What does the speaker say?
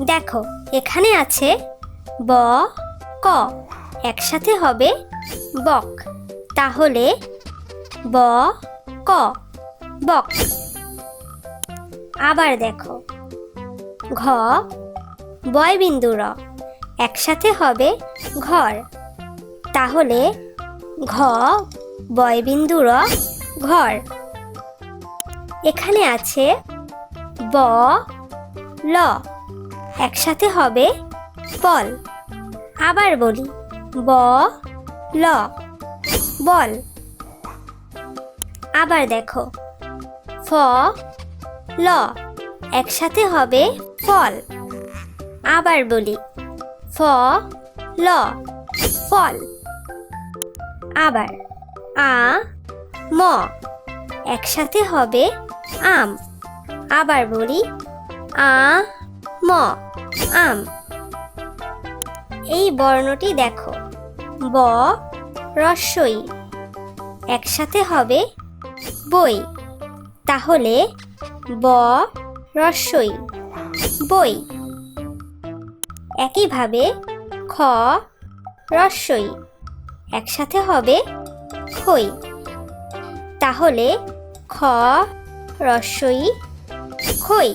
দেখো, এখানে আছে ব, ক। একসাথে হবে বক। তাহলে ব, ক, বক। আবার দেখো, ঘ বয় বিন্দু র। একসাথে হবে ঘর। তাহলে ঘ বয় বিন্দু র, ঘর। এখানে আছে ব, ল। একসাথে হবে? বল। আবার বলি। ব, ল। বল। আবার দেখো। ফ, ল। একসাথে হবে ফল। আবার বলি। ফ, ল। ফল। আবার। আ, ম। একসাথে হবে আম। আবার বলি। আ আম। এই বর্ণটি দেখো। ব রস্বই একসাথে হবে বই। তাহলে ব রস্বই বই। একইভাবে খ রস্বই একসাথে হবে খই। তাহলে খ রস্বই খই।